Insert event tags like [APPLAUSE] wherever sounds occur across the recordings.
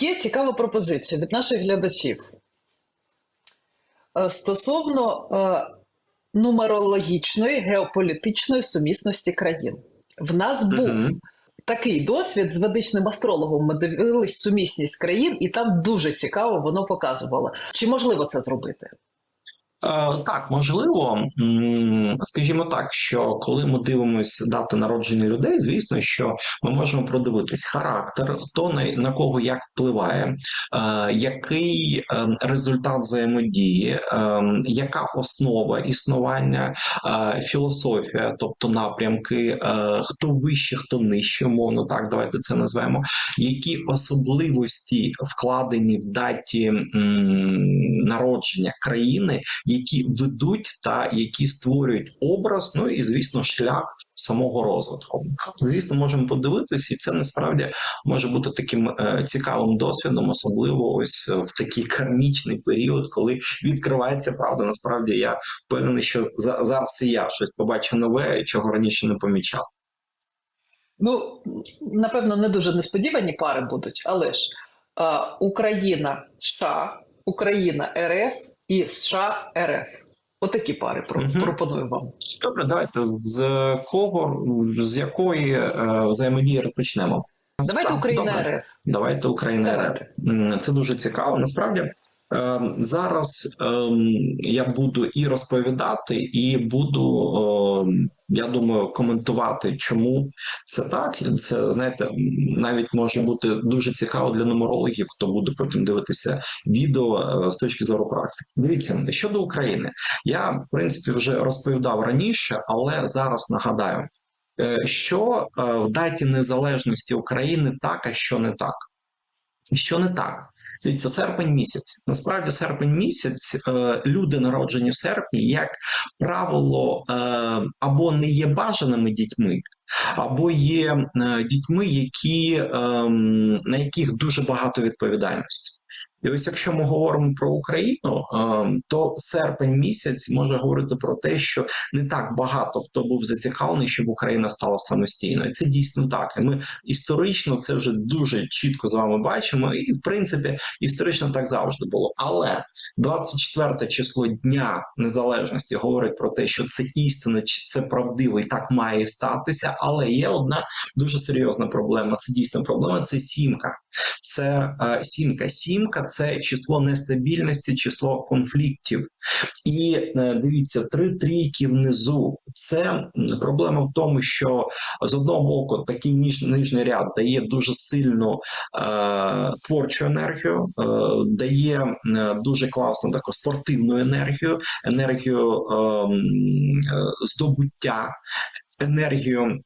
Є цікава пропозиція від наших глядачів Е, стосовно е, нумерологічної геополітичної сумісності країн. В нас був Мгм. такий досвід з ведичним астрологом. Ми дивились сумісність країн, і там дуже цікаво воно показувало. Чи можливо це зробити? Е, Так, можливо, скажімо так, що коли ми дивимося дати народження людей, звісно, що ми можемо продивитись характер, хто на, кого як впливає, е, який е, результат взаємодії, яка основа існування, філософія, тобто напрямки, хто вище, хто нижче, умовно так, давайте це назвемо, які особливості вкладені в даті народження країни які ведуть та які створюють образ, ну і звісно, шлях самого розвитку. Звісно, можемо подивитися, і це насправді може бути таким е, цікавим досвідом, особливо ось е, в такий кармічний період, коли відкривається правда. Насправді я впевнений, що за, зараз і я щось побачу нове, чого раніше не помічав. Ну, напевно, не дуже несподівані пари будуть, але ж е, Україна США, Україна РФ і США РФ. Отакі пари пропоную вам. Добре, давайте з кого з якої е, взаємодії розпочнемо? Давайте Україна. РФ. Давайте Україна РФ. Це дуже цікаво. Насправді е, зараз ем, я буду і розповідати, і буду, ем, я думаю, коментувати, чому це так. Це знаєте, навіть може бути дуже цікаво для нумерологів, хто буде потім дивитися відео е, з точки зору практики. Дивіться щодо України. Я в принципі вже розповідав раніше, але зараз нагадаю. е, Що е, в даті незалежності України так, а що не так? Що не так? Дивіться, серпень місяць. Насправді, серпень місяць, е, люди, народжені в серпні, як правило, е, або не є бажаними дітьми, або є е, дітьми, які, е, на яких дуже багато відповідальності. І ось якщо ми говоримо про Україну, то серпень місяць може говорити про те, що не так багато хто був зацікавлений, щоб Україна стала самостійною. Це дійсно так. І ми історично це вже дуже чітко з вами бачимо, і в принципі історично так завжди було. Але 24 число Дня Незалежності говорить про те, що це істина, чи це правдиво, і так має статися. Але є одна дуже серйозна проблема. Це дійсно проблема. Це сімка. Це е, сімка. Сімка це число нестабільності, число конфліктів. І е, дивіться, три трійки внизу. Це проблема в тому, що з одного боку такий ніж, нижній ряд дає дуже сильну е, творчу енергію, е, дає дуже класну таку спортивну енергію, енергію е, е, здобуття, енергію.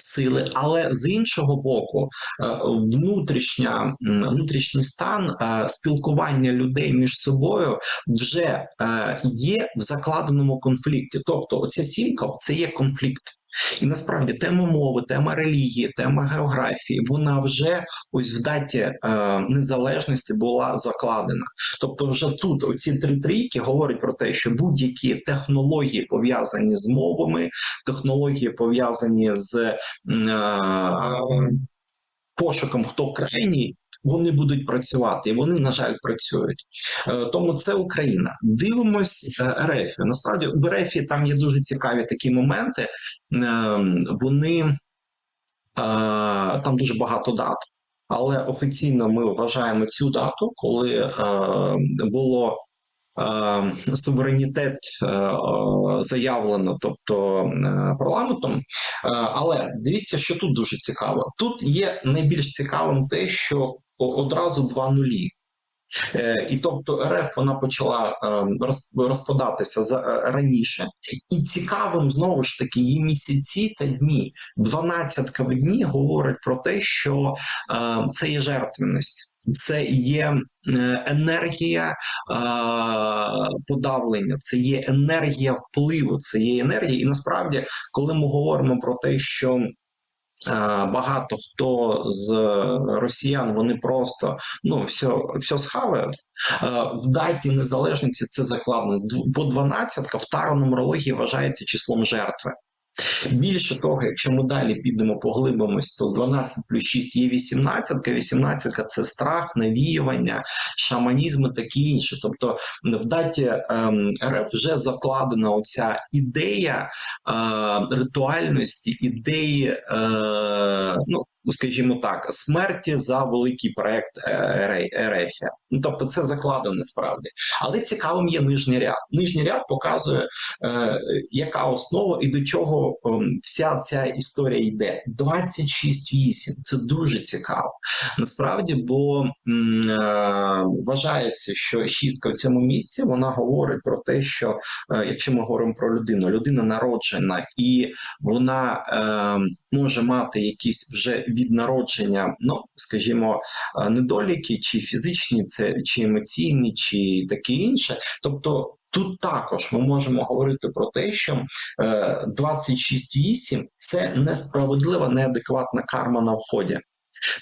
Сили, але з іншого боку, е, внутрішня внутрішній стан е, спілкування людей між собою вже е, є в закладеному конфлікті. Тобто, оця сімка це є конфлікт. І насправді тема мови, тема релігії, тема географії, вона вже ось в даті е, незалежності була закладена. Тобто, вже тут оці три трійки говорять про те, що будь-які технології пов'язані з мовами, технології пов'язані з м, е, пошуком, хто крайній. Вони будуть працювати, і вони, на жаль, працюють. Е, Тому це Україна. Дивимось РФ. Насправді в РФ там є дуже цікаві такі моменти. Е, Вони е, там дуже багато дат, але офіційно ми вважаємо цю дату, коли е, було. Суверенітет заявлено, тобто парламентом. Але дивіться, що тут дуже цікаво. Тут є найбільш цікавим те, що одразу два нулі. Е, І тобто РФ вона почала е, розпадатися за е, раніше, і цікавим знову ж таки її місяці та дні. Дванадцятка в дні говорить про те, що це є жертвеність, це є енергія подавлення, це є енергія впливу, це є енергія. І насправді, коли ми говоримо про те, що Багато хто з росіян вони просто ну все, все схавають. Е, В даті незалежності це закладено. Дв- Бо 12 в таро нумерології вважається числом жертви. Більше того, якщо ми далі підемо поглибимось, то 12 плюс 6 є 18, 18 це страх, навіювання, шаманізм і таке інше. Тобто в даті ем, РФ вже закладена оця ідея е, ритуальності, ідеї, е, ну скажімо так, смерті за великий проект е, РФ. Ну тобто, це закладено справді. Але цікавим є нижній ряд. Нижній ряд показує, е, яка основа і до чого е, вся ця історія йде. 26.8. Це дуже цікаво. Насправді, бо е, вважається, що шістка в цьому місці вона говорить про те, що е, якщо ми говоримо про людину, людина народжена і вона е, може мати якісь вже від народження, ну скажімо, е, недоліки, чи фізичні, це чи емоційні, чи таке інше. Тобто. Тут також ми можемо говорити про те, що е, 26.8 – це несправедлива, неадекватна карма на вході.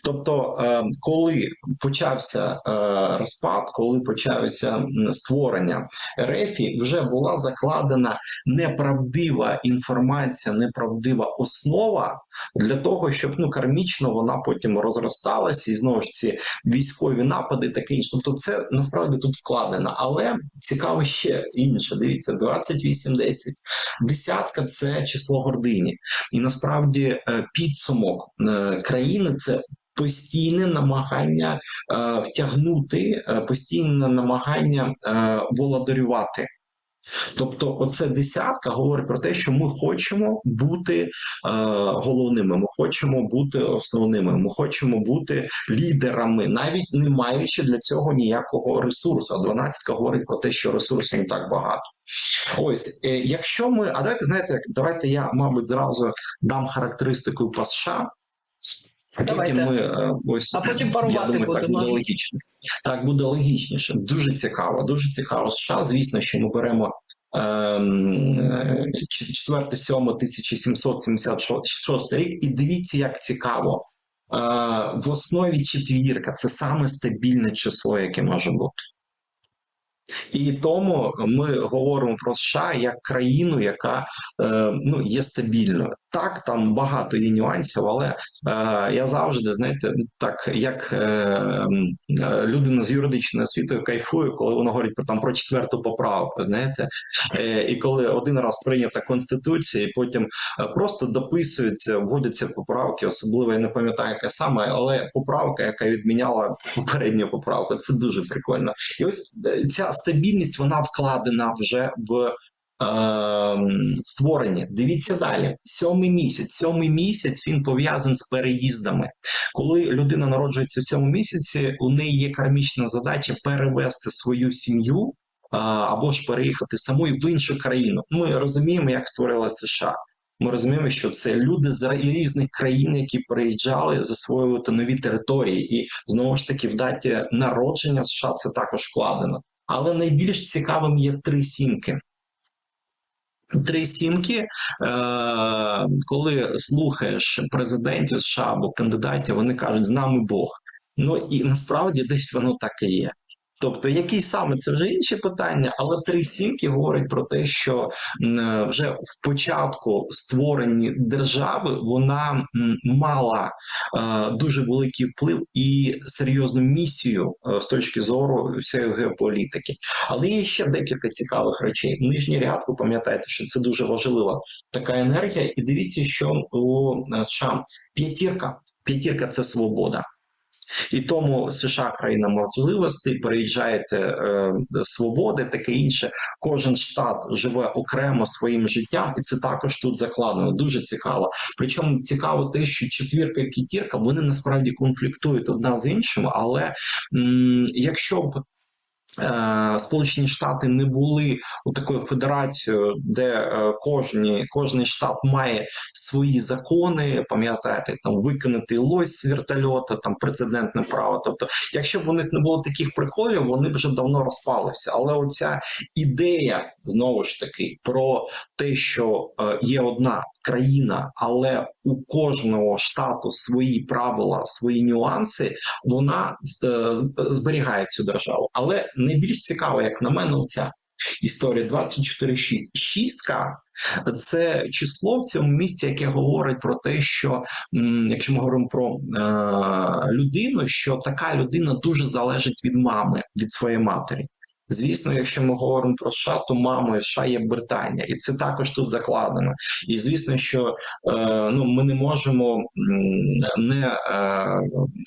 Тобто, е, коли почався е, розпад, коли почалося створення РЕФІ, вже була закладена неправдива інформація, неправдива основа для того, щоб ну кармічно вона потім розросталася, і знову ж ці військові напади, таке інше. Тобто, це насправді тут вкладено. Але цікаво ще інше. Дивіться, 28-10. Десятка це число гордині, і насправді е, підсумок країни це. Постійне намагання е, втягнути, е, постійне намагання е, володарювати. Тобто, оце десятка говорить про те, що ми хочемо бути е, головними, ми хочемо бути основними, ми хочемо бути лідерами, навіть не маючи для цього ніякого ресурсу. А дванадцятка говорить про те, що ресурсів не так багато. Ось, е, якщо ми, а давайте знаєте, давайте я, мабуть, зразу дам характеристику по США. Давайте. Ми е, ось А потім я парувати думаю, так буде логічно. Так буде логічніше. Дуже цікаво. Дуже цікаво. США, звісно, що ми беремо. ем, 4-7 1776 рік, і дивіться, як цікаво. Е, В основі четвірка це саме стабільне число, яке може бути. І тому ми говоримо про США як країну, яка е, ну, є стабільною. Так, там багато є нюансів, але е, я завжди, знаєте, так як е, е, людина з юридичною освітою кайфую, коли вона говорить про там про четверту поправку. Знаєте, е, і коли один раз прийнята конституція, і потім е, просто дописуються, вводяться поправки, особливо я не пам'ятаю, яка саме, але поправка, яка відміняла попередню поправку, це дуже прикольно. І ось е, ця стабільність вона вкладена вже в. Ем, Створення. Дивіться далі. Сьомий місяць. Сьомий місяць він пов'язаний з переїздами. Коли людина народжується в цьому місяці, у неї є кармічна задача перевести свою сім'ю або ж переїхати самою в іншу країну. Ми розуміємо, як створила США. Ми розуміємо, що це люди з різних країн, які приїжджали засвоювати нові території, і знову ж таки в даті народження США це також вкладено. Але найбільш цікавим є три сімки. Три сімки, е, коли слухаєш президентів США або кандидатів, вони кажуть, з нами Бог. Ну і насправді десь воно так і є. Тобто, який саме це вже інші питання, але три сімки говорять про те, що вже в початку створенні держави вона мала е, дуже великий вплив і серйозну місію е, з точки зору всієї геополітики. Але є ще декілька цікавих речей. Нижній ряд, ви пам'ятаєте, що це дуже важлива така енергія. І дивіться, що у е, США п'ятірка. П'ятірка це свобода. І тому США країна можливостей, переїжджаєте е, свободи, таке інше. Кожен штат живе окремо своїм життям, і це також тут закладено. Дуже цікаво. Причому цікаво те, що четвірка і п'ятірка вони насправді конфліктують одна з іншим, але м, якщо б Сполучені Штати не були у такою федерацією, де е, кожні, кожний штат має свої закони, пам'ятаєте, там викинути лось з вертольота, там прецедентне право. Тобто, якщо б у них не було таких приколів, вони б вже давно розпалися. Але оця ідея знову ж таки про те, що е, є одна країна, але у кожного штату свої правила, свої нюанси, вона е, зберігає цю державу. Але найбільш цікаво, як на мене, оця історія 24-6. Шістка це число в цьому місці, яке говорить про те, що якщо ми говоримо про е, людину, що така людина дуже залежить від мами, від своєї матері. Звісно, якщо ми говоримо про США, то мамою США є Британія, і це також тут закладено. І звісно, що е, ну ми не можемо не е,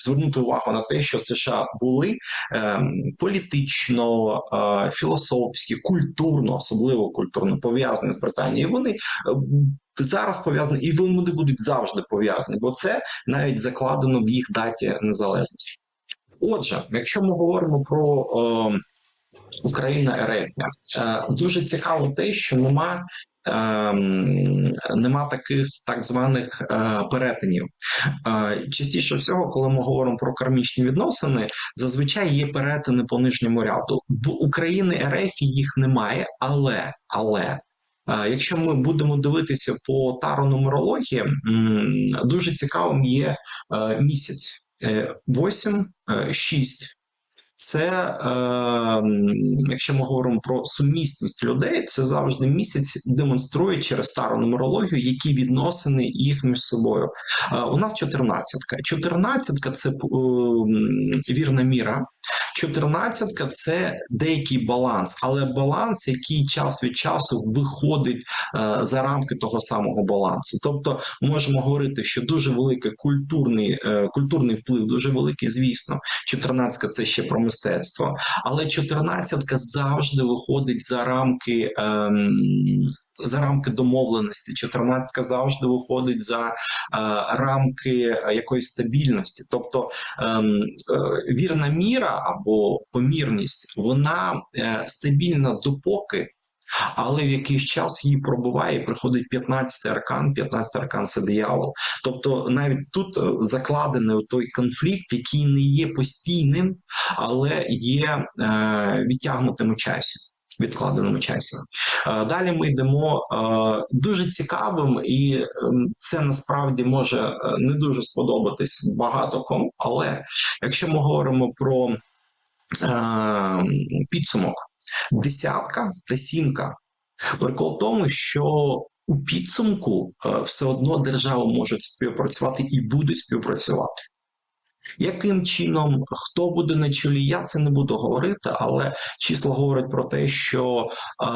звернути увагу на те, що США були е, політично, е, філософськи, культурно, особливо культурно пов'язані з Британією. Вони е, зараз пов'язані, і вони будуть завжди пов'язані, бо це навіть закладено в їх даті незалежності. Отже, якщо ми говоримо про е, Україна РФ, е, дуже цікаво те, що нема. ем, Нема таких так званих е, перетинів. Е, частіше всього, коли ми говоримо про кармічні відносини, зазвичай є перетини по нижньому ряду. В України РФ їх немає, але але. Якщо ми будемо дивитися по таро нумерології, м, дуже цікавим є місяць. 8, 6. Це, е, якщо ми говоримо про сумісність людей, це завжди місяць демонструє через стару нумерологію, які відносини їх між собою. Е, у нас 14-ка. 14-ка це е, вірна міра. 14-ка це деякий баланс, але баланс, який час від часу виходить е, за рамки того самого балансу. Тобто, можемо говорити, що дуже великий культурний, е, культурний вплив, дуже великий, звісно. 14-ка це ще про мистецтво, але 14-ка завжди виходить за рамки. ем, за рамки домовленості, 14 завжди виходить за е, рамки е, якоїсь стабільності. Тобто ем, е, вірна міра або помірність, вона е, стабільна допоки. Але в якийсь час її пробуває і приходить 15 аркан. 15 аркан це диявол. Тобто навіть тут е, закладений той конфлікт, який не є постійним, але є е, відтягнутим у часі. Відкладеному часі. Е, Далі ми йдемо дуже цікавим, і ем, це насправді може не дуже сподобатись багато кому. Але якщо ми говоримо про підсумок, десятка та сімка, прикол в тому, що у підсумку е, все одно держави можуть співпрацювати і будуть співпрацювати. Яким чином хто буде на чолі, я це не буду говорити, але числа говорять про те, що е,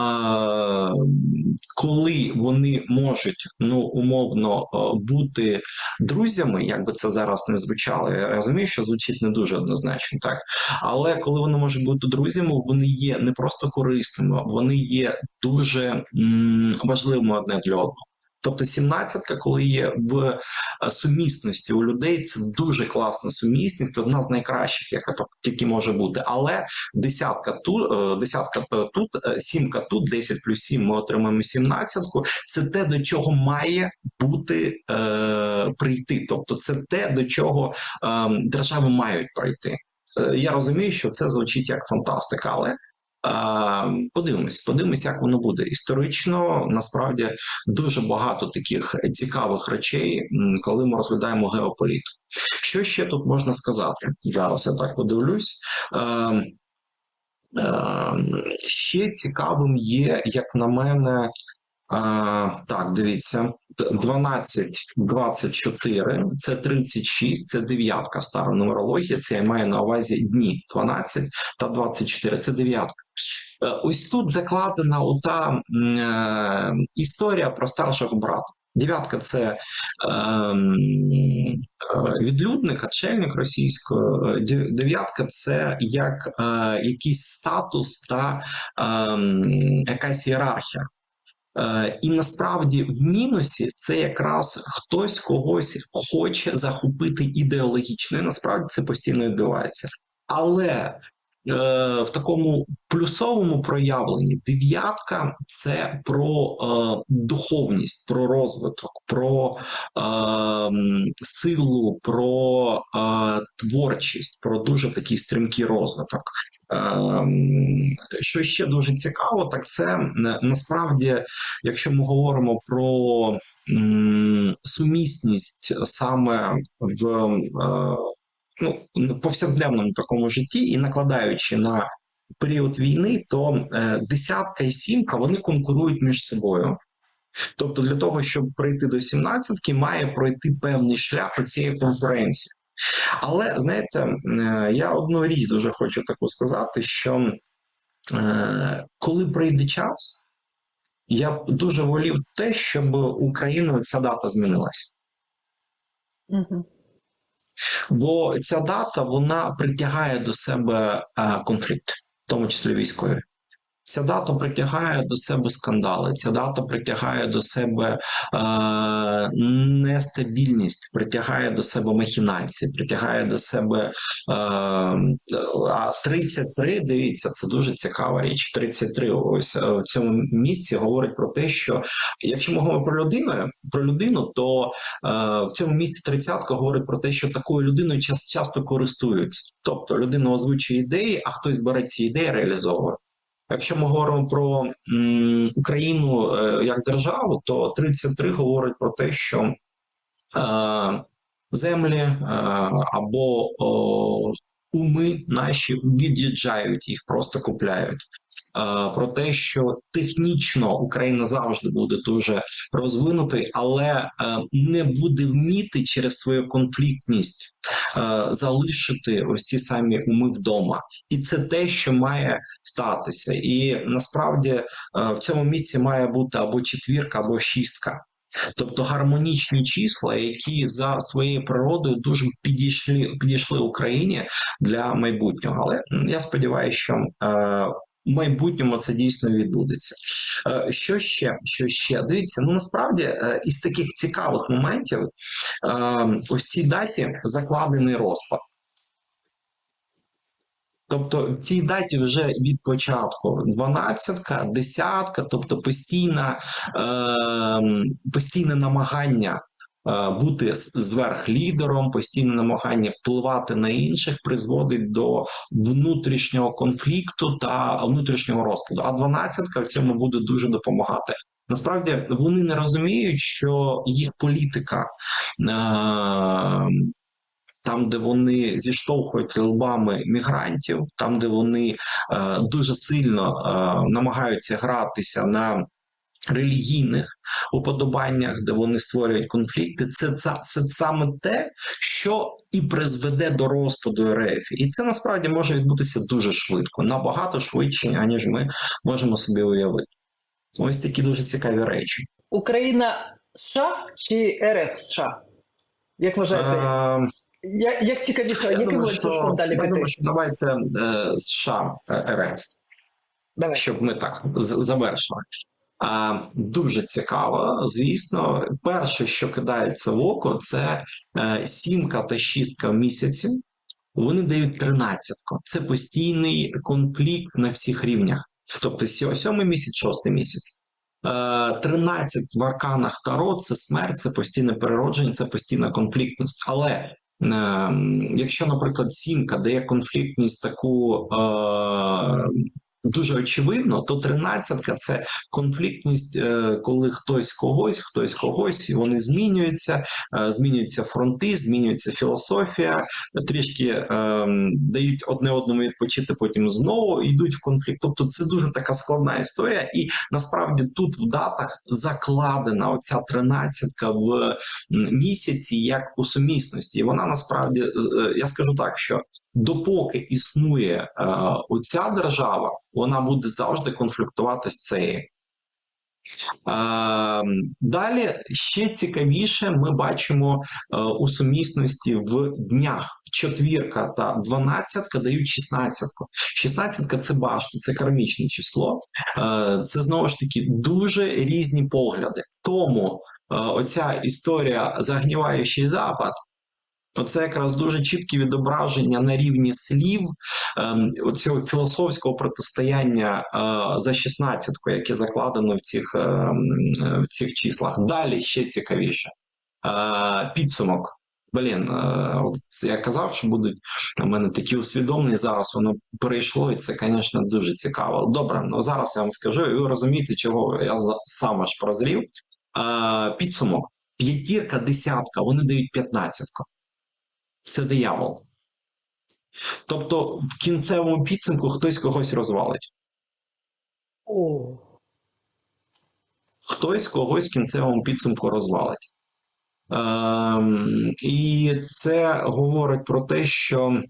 коли вони можуть ну умовно бути друзями, як би це зараз не звучало, я розумію, що звучить не дуже однозначно, так але коли вони можуть бути друзями, вони є не просто корисними, вони є дуже м, важливими одне для одного. Тобто 17-ка, коли є в е, сумісності у людей, це дуже класна сумісність, одна з найкращих, яка тільки може бути. Але десятка тут, е, десятка е, тут, е, сімка тут, 10 плюс 7 ми отримаємо 17-ку. Це те, до чого має бути е, прийти. Тобто, це те, до чого е, держави мають прийти. Е, Я розумію, що це звучить як фантастика, але подивимось, подивимось, як воно буде. Історично насправді дуже багато таких цікавих речей, коли ми розглядаємо геополітику. Що ще тут можна сказати? Зараз я так подивлюсь. Е, е, ще цікавим є, як на мене. Так, дивіться, 12, 24, це 36, це дев'ятка стара нумерологія. Це я маю на увазі дні 12 та 24, це дев'ятка. Е, Ось тут закладена ота е, історія про старшого брата. Дев'ятка це ем, е, відлюдник, отшельник російською. Е, Дев'ятка це як е, якийсь статус та ем, якась ієрархія. Е, і насправді в мінусі це якраз хтось когось хоче захопити ідеологічно. І насправді це постійно відбувається. Але в такому плюсовому проявленні дев'ятка це про е, духовність, про розвиток, про е, силу, про е, творчість, про дуже такий стрімкий розвиток. Ем, Що ще дуже цікаво, так це е, насправді, якщо ми говоримо про сумісність саме в е, ну, повсякденному такому житті і накладаючи на період війни, то е, десятка і сімка вони конкурують між собою. Тобто, для того, щоб прийти до сімнадцятки, має пройти певний шлях у цієї конференції. Але знаєте, е, я одну річ дуже хочу таку сказати, що е, коли прийде час, я б дуже волів те, щоб Україною ця дата змінилася. Угу. Бо ця дата вона притягає до себе е, конфлікт, в тому числі військовий. Ця дата притягає до себе скандали, ця дата притягає до себе е, нестабільність, притягає до себе махінації, притягає до себе е, а 33, дивіться, це дуже цікава річ. 33 ось е, в цьому місці говорить про те, що якщо ми говоримо про людину, про людину, то е, в цьому місці 30 говорить про те, що такою людиною час, часто користуються. Тобто людина озвучує ідеї, а хтось бере ці ідеї, реалізовує. Якщо ми говоримо про Україну е, як державу, то 33 говорить про те, що е, землі е, або уми наші від'їжджають, їх просто купляють. Е, про те, що технічно Україна завжди буде дуже розвинутою, але е, не буде вміти через свою конфліктність е, залишити ці самі уми вдома, і це те, що має статися. І насправді в цьому місці має бути або четвірка, або шістка. Тобто гармонічні числа, які за своєю природою дуже підійшли підійшли Україні для майбутнього. Але я сподіваюся, що в майбутньому це дійсно відбудеться. Е, Що ще? Що ще? Дивіться, ну насправді е, із таких цікавих моментів е, ось цій даті закладений розпад. Тобто в цій даті вже від початку 12, десятка, тобто постійна, е, постійне намагання бути з- зверх лідером, постійне намагання впливати на інших призводить до внутрішнього конфлікту та внутрішнього розкладу. А 12 в цьому буде дуже допомагати. Насправді вони не розуміють, що їх політика. Е, там, де вони зіштовхують лбами мігрантів, там, де вони е, дуже сильно е, намагаються гратися на релігійних уподобаннях, де вони створюють конфлікти, це, це, це саме те, що і призведе до розпаду РФ. І це насправді може відбутися дуже швидко, набагато швидше, аніж ми можемо собі уявити. Ось такі дуже цікаві речі. Україна США чи РФ США? Як вважаєте? Е, Я, як цікавіше, я яким що, далі я думаю, що давайте е, США е, РФ. Давай. щоб ми так завершили. Дуже цікаво, звісно. Перше, що кидається в око, це е, сімка та шістка в місяці. Вони дають тринадцятку. Це постійний конфлікт на всіх рівнях. Тобто, сьо- сьомий місяць, шостий місяць. Е, 13 в арканах Таро це смерть, це постійне переродження, це постійна конфліктність. Але е, якщо, наприклад, сімка дає конфліктність таку е, дуже очевидно, то тринадцятка це конфліктність, е, коли хтось когось, хтось когось, вони змінюються, е, змінюються фронти, змінюється філософія, трішки е, дають одне одному відпочити, потім знову йдуть в конфлікт. Тобто це дуже така складна історія, і насправді тут в датах закладена оця тринадцятка в місяці як у сумісності. І вона насправді е, я скажу так, що допоки існує е, оця держава, вона буде завжди конфліктувати з цією. Е, далі ще цікавіше ми бачимо е, у сумісності в днях. Четвірка та дванадцятка дають шістнадцятку. Шістнадцятка це башта, це кармічне число. Е, це знову ж таки дуже різні погляди. Тому е, оця історія загніваючий запад. Оце якраз дуже чітке відображення на рівні слів ем, оцього філософського протистояння е, за 16, яке закладено в цих, ем, в цих числах. Далі ще цікавіше. Е, підсумок. Блін, е, от я казав, що будуть у мене такі усвідомлені. Зараз воно перейшло, і це, звісно, дуже цікаво. Добре, ну зараз я вам скажу, і ви розумієте, чого я сам аж прозрів. Підсумок: п'ятірка, десятка, вони дають п'ятнадцятку. Це диявол. Тобто, в кінцевому підсумку хтось когось розвалить. О, Хтось когось в кінцевому підсумку розвалить. Ем, і це говорить про те, що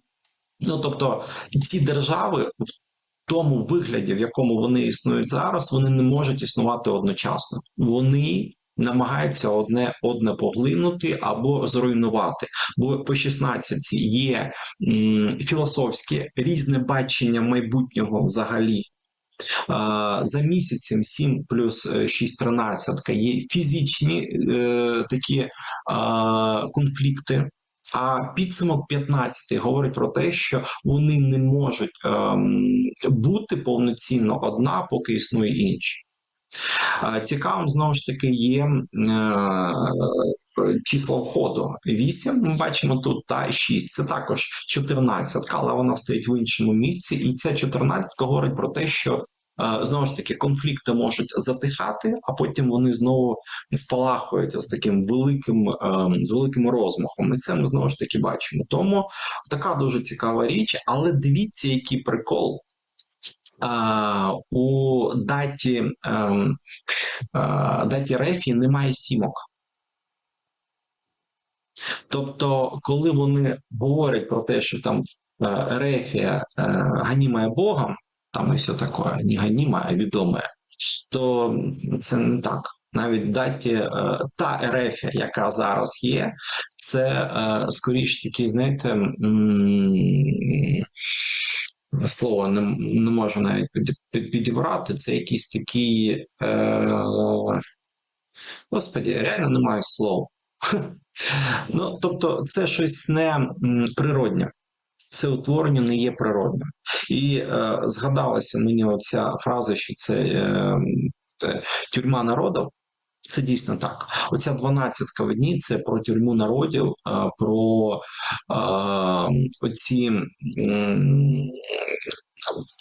ну тобто ці держави в тому вигляді, в якому вони існують зараз, вони не можуть існувати одночасно. Вони намагаються одне одне поглинути або зруйнувати. Бо по 16 є м, філософське різне бачення майбутнього взагалі. За місяцем 7 плюс 6 13 є фізичні е, такі а, конфлікти. А підсумок 15 говорить про те, що вони не можуть ем, бути повноцінно одна, поки існує інша. Цікавим знову ж таки є е, числа входу 8, Ми бачимо тут та 6. Це також 14, але вона стоїть в іншому місці. І ця 14 говорить про те, що е, знову ж таки конфлікти можуть затихати, а потім вони знову спалахують з таким великим ем, з великим розмахом. І це ми знову ж таки бачимо. Тому така дуже цікава річ, але дивіться, який прикол. У даті, ем, даті Рефі немає сімок. Тобто, коли вони говорять про те, що там е, Рефія е, ганімає Богом, там і все таке, не ганіма, а відоме, то це не так. Навіть даті е, та Ерефія, яка зараз є, це скоріш такий, знаєте, слово не, не можу навіть під- під- підібрати. Це якийсь такий. Е, господі, реально немає слов. [LAUGHS] Ну, тобто, це щось не м, природнє. Це утворення не є природним. І е, згадалася мені оця фраза, що це е, тюрма народів. Це дійсно так. Оця дванадцятка в дні це про тюрму народів, е, про е, оці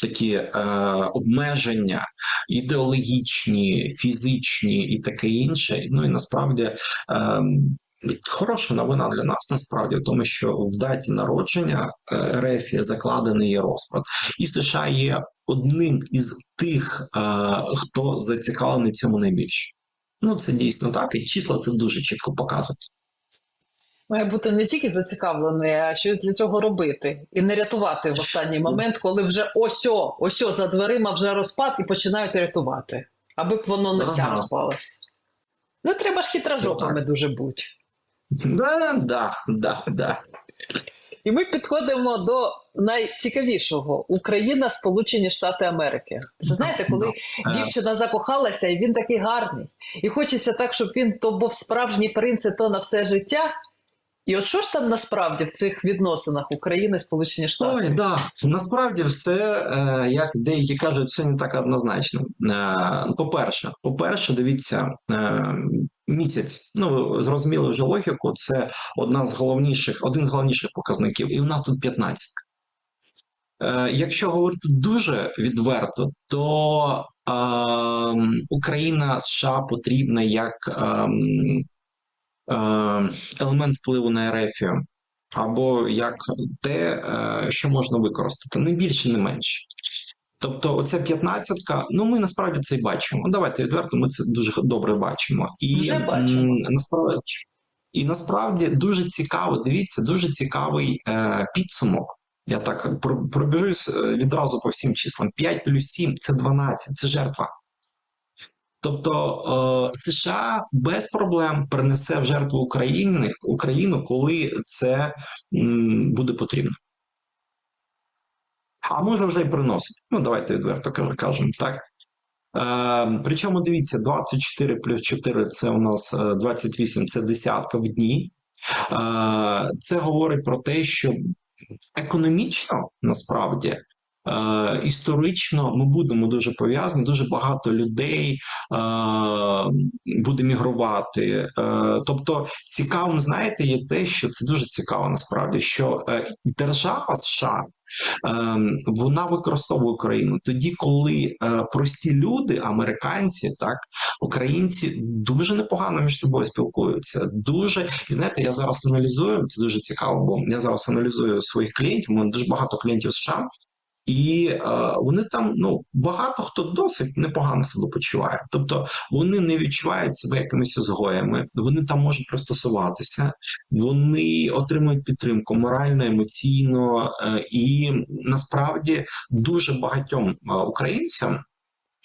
такі е, обмеження ідеологічні, фізичні і таке інше. Ну і насправді. Е, Хороша новина для нас насправді, в тому що в даті народження РФ закладений розпад, і США є одним із тих, хто зацікавлений в цьому найбільше. Ну це дійсно так, і числа це дуже чітко показують. має бути не тільки зацікавлений, а щось для цього робити. І не рятувати в останній момент, коли вже осьо, осьо за дверима вже розпад і починають рятувати, аби б воно не вся Ага. розпалась. Не треба ж хитрожопами дуже бути. Да, да, да, да. І ми підходимо до найцікавішого: Україна, Сполучені Штати Америки. Це знаєте, коли Да. дівчина закохалася, і він такий гарний. І хочеться так, щоб він то був справжній принц, і то на все життя. І от що ж там насправді в цих відносинах України, Сполучені Штати? Ой, да. Насправді все, е, як деякі кажуть, все не так однозначно. Е, По-перше, по-перше, дивіться, е, місяць. Ну, ви зрозуміли вже логіку, це одна з головніших, один з головніших показників, і у нас тут 15. Е, Якщо говорити дуже відверто, то е, Україна США потрібна як ем, е, елемент впливу на Ерефію або як те, е, що можна використати, не більше, не менше. Тобто, оця п'ятнадцятка, ну ми насправді це і бачимо. Давайте відверто, ми це дуже добре бачимо. І Вже бачимо. насправді, і насправді дуже цікаво, дивіться, дуже цікавий е, підсумок. Я так про- пробіжусь е, відразу по всім числам. 5 плюс 7 це 12, це жертва. Тобто е, США без проблем принесе в жертву України, Україну, коли це буде потрібно. А може вже й приносить. Ну, давайте відверто кажемо, так. Е, причому дивіться, 24 плюс 4 це у нас е, 28, це десятка в дні. Е, це говорить про те, що економічно насправді Е, історично ми будемо дуже пов'язані. Дуже багато людей е, буде мігрувати. Е, тобто, цікавим, знаєте, є те, що це дуже цікаво насправді, що е, держава США. Вона використовує Україну тоді, коли е, прості люди, американці, так українці дуже непогано між собою спілкуються. Дуже і знаєте, я зараз аналізую це дуже цікаво, бо я зараз аналізую своїх клієнтів. У мене дуже багато клієнтів США, і е, вони там ну багато хто досить непогано себе почуває. Тобто вони не відчувають себе якимись ізгоями, вони там можуть пристосуватися, вони отримують підтримку морально, емоційно, е, і насправді дуже багатьом е, українцям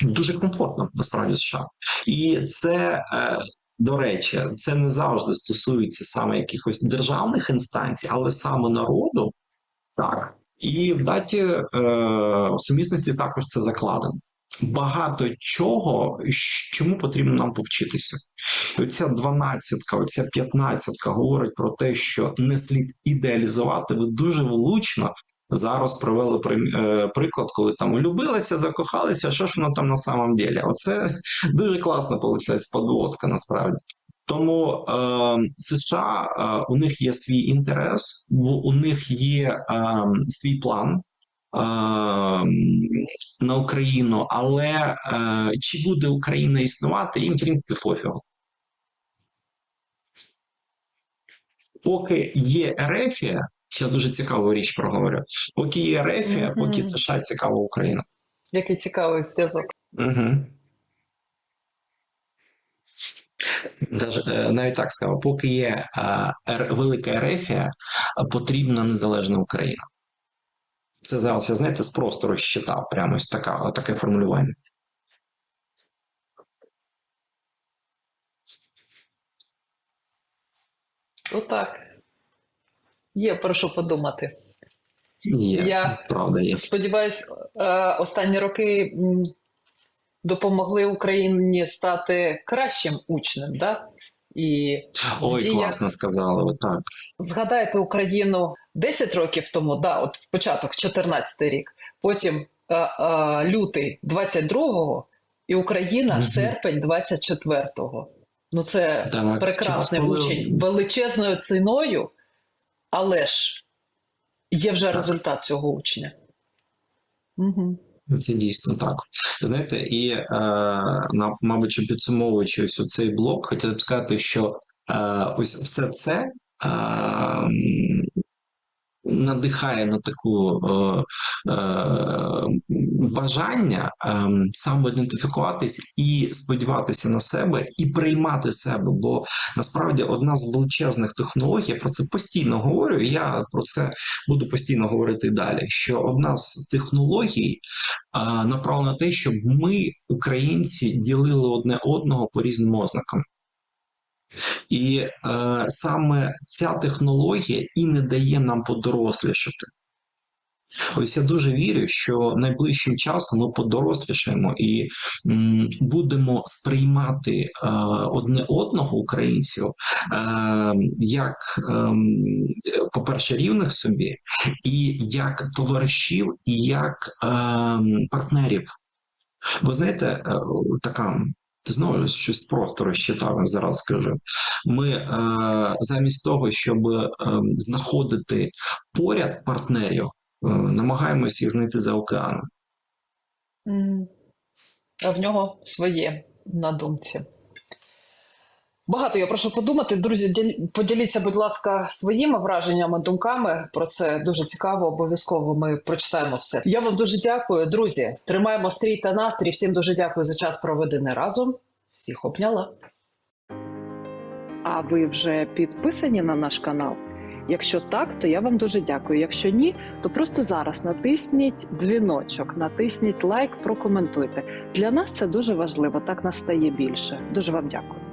дуже комфортно насправді США. І це. е, До речі, це не завжди стосується саме якихось державних інстанцій, але саме народу, так. І в даті е, сумісності також це закладено. Багато чого, чому потрібно нам повчитися. Оця дванадцятка, оця п'ятнадцятка говорить про те, що не слід ідеалізувати. Ви дуже влучно зараз привели е, приклад, коли там улюбилися, закохалися. Що ж воно там на самом деле? Оце [LAUGHS] дуже класна вийшла подводка насправді. Тому е, США е, у них є свій інтерес, у них є е, свій план е, на Україну, але е, чи буде Україна існувати, їм принципі пофігу. Поки є Ерефія, я дуже цікаву річ проговорю. Поки є Ерефія, Мгм. поки США цікава Україна. Який цікавий зв'язок. Угу. Е, навіть так сказав, поки є е, велика Ерефія, потрібна незалежна Україна. Це зараз, я знаєте, з простору щитав прямо ось така, таке формулювання. Отак. Є про що подумати. Є, Я- правда, є. Сподіваюсь, е, останні роки допомогли Україні стати кращим учнем. Да? І Ой, діях- класно сказали, ви так. згадайте Україну 10 років тому, да, от початок 14 рік, потім е, е, лютий 22-го і Україна Мгм. серпень 24-го. Ну це Так, прекрасний учень величезною ціною, але ж є вже Так. результат цього учня. Угу. Це дійсно так. Знаєте, і е, мабуть, підсумовуючи ось цей блок, хотів б сказати, що е, ось все це е, надихає на таку е, е, бажання е, самоідентифікуватись і сподіватися на себе, і приймати себе. Бо насправді одна з величезних технологій, я про це постійно говорю, я про це буду постійно говорити далі. Що одна з технологій а, направлена на те, щоб ми, українці, ділили одне одного по різним ознакам. І е, саме ця технологія і не дає нам подорослішати. Ось я дуже вірю, що найближчим часом ми подорослішаємо і м, будемо сприймати е, одне одного українців е, як, ем, по-перше, рівних собі, і як товаришів, і як ем, партнерів. Ви знаєте, е, така. Знову щось просто розчитав, зараз скажу. Ми е, замість того, щоб е, знаходити поряд партнерів, е, намагаємося їх знайти за океаном. А в нього своє на думці. Багато я прошу подумати. Друзі, поділіться, будь ласка, своїми враженнями, думками про це дуже цікаво. Обов'язково ми прочитаємо все. Я вам дуже дякую, друзі. Тримаємо стрій та настрій. Всім дуже дякую за час проведений разом. Всіх обняла. А ви вже підписані на наш канал? Якщо так, то я вам дуже дякую. Якщо ні, то просто зараз натисніть дзвіночок, натисніть лайк, прокоментуйте. Для нас це дуже важливо. Так нас стає більше. Дуже вам дякую.